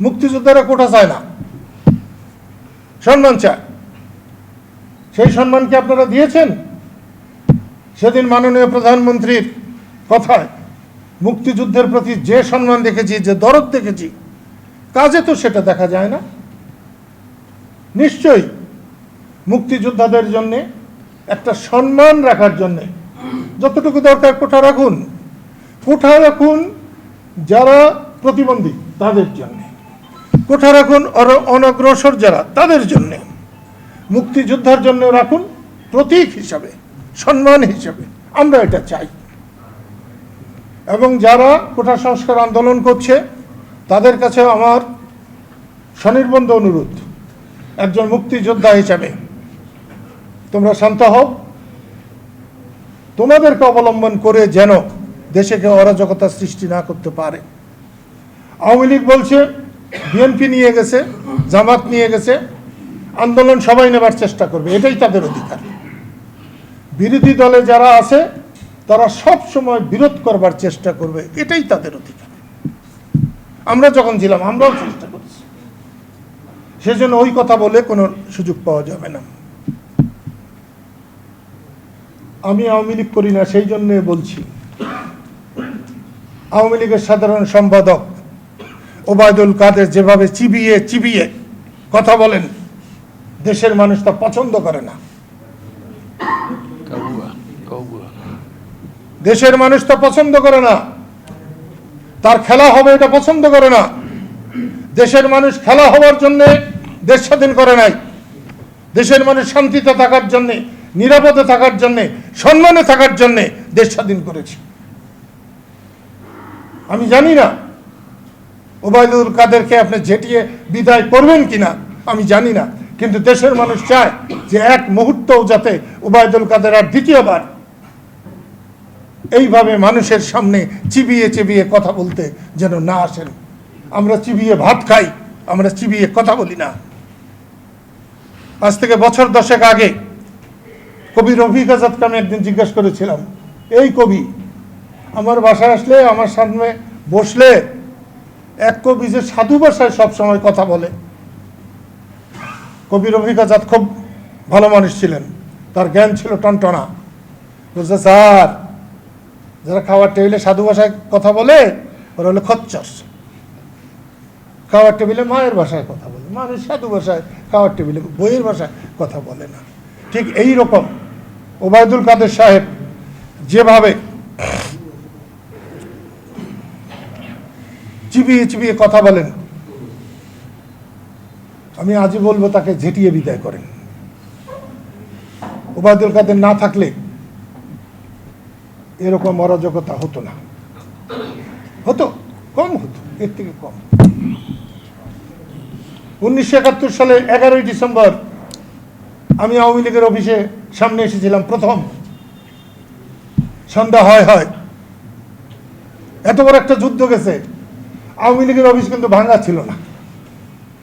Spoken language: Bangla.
মুক্তিযোদ্ধারা কোটা চায় না। সম্মান চায়। সেই সম্মান কি আপনারা দিয়েছেন? সেদিন মাননীয় প্রধানমন্ত্রীর কথায় মুক্তিযুদ্ধের প্রতি যে সম্মান দেখেছি, যে দরদ দেখেছি, কাজে তো সেটা দেখা যায় না। নিশ্চয়ই মুক্তিযোদ্ধাদের জন্য, একটা সম্মান রাখার জন্যে যতটুকু দরকার কোঠা রাখুন। কোঠা রাখুন যারা প্রতিবন্ধী, তাদের জন্য। কোঠা রাখুন অনগ্রসর যারা, তাদের জন্য। মুক্তিযোদ্ধার জন্য রাখুন প্রতীক হিসাবে, সম্মান হিসাবে। আমরা এটা চাই। এবং যারা কোঠা সংস্কার আন্দোলন করছে, তাদের কাছে আমার স্বনির্বন্ধ অনুরোধ, একজন মুক্তিযোদ্ধা হিসাবে। তোমরা শান্ত হও। তোমাদেরকে অবলম্বন করে যেন দেশে কেউ অরাজকতা সৃষ্টি না করতে পারে। আওয়ামী লীগ বলছে বিএনপি নিয়ে গেছে, জামাত নিয়ে গেছে, আন্দোলন সবাই নেবার চেষ্টা করবে, এটাই তাদের অধিকার। বিরোধী দলে যারা আছে, তারা সব সময় বিরোধ করবার চেষ্টা করবে, এটাই তাদের অধিকার। আমরা যখন ছিলাম, আমরাও চেষ্টা করেছি। সেজন্য ওই কথা বলে কোনো সুযোগ পাওয়া যাবে না। আমি আওয়ামী লীগ করি না, সেই জন্য বলছি। আওয়ামী লীগের সাধারণ সম্পাদক ওবায়দুল কাদের যেভাবে চিবিয়ে চিবিয়ে কথা বলেন দেশের মানুষ তা পছন্দ করে না. দেশের মানুষ তা পছন্দ করে না। তার খেলা হবে এটা পছন্দ করে না। দেশের মানুষ খেলা হওয়ার জন্য দেশ স্বাধীন করে নাই। দেশের মানুষ শান্তিতে থাকার জন্যে নিরাপদে থাকার জন্যে সম্মানে থাকার জন্যে দেশ স্বাধীন করেছে। আমি জানি না ওবায়দুল কাদেরকে আপনি ঝেঁটিয়ে বিদায় করবেন কিনা, আমি জানি না। কিন্তু দেশের মানুষ চায় যে এক মুহূর্তও যাতে ওবায়দুল কাদের আর দ্বিতীয়বার এইভাবে মানুষের সামনে চিবিয়ে চিবিয়ে কথা বলতে যেন না আসেন। আমরা চিবিয়ে ভাত খাই, আমরা চিবিয়ে কথা বলি না। আজ থেকে বছর দশেক আগে কবি রফিক আজাদকে আমি একদিন জিজ্ঞাসা করেছিলাম, এই কবি, আমার বাসায় আসলে, আমার সামনে বসলে এক কবি যে সাধু ভাষায় সবসময় কথা বলে। কবি রফিক আজাদ খুব ভালো মানুষ ছিলেন। তার জ্ঞান ছিল টনটনা। বলছে, স্যার, যারা খাওয়ার টেবিলে সাধু ভাষায় কথা বলে, ওরা হলো খচ্চর। খাওয়ার টেবিলে মায়ের ভাষায় কথা বলে। মানুষ সাধু ভাষায় খাওয়ার টেবিলে বইয়ের ভাষায় কথা বলে না। ঠিক এই রকম ওবায়দুল কাদের সাহেব যেভাবে চিবিয়ে চিবিয়ে কথা বলেন আমি আজই বলব তাকে ঝেটিয়ে বিদায় করেন। ওবায়দুল কাদের না থাকলে এরকম অরাজকতা হতো না। হতো, কম হতো, এর থেকে কম। উনিশশো একাত্তর সালে এগারোই ডিসেম্বর আমি আওয়ামী লীগের অফিসে সামনে এসেছিলাম প্রথম। সন্ধ্যা হয় হয়। এত বড় একটা যুদ্ধ গেছে। আওয়ামী লীগের অফিস কিন্তু ভাঙা ছিল না।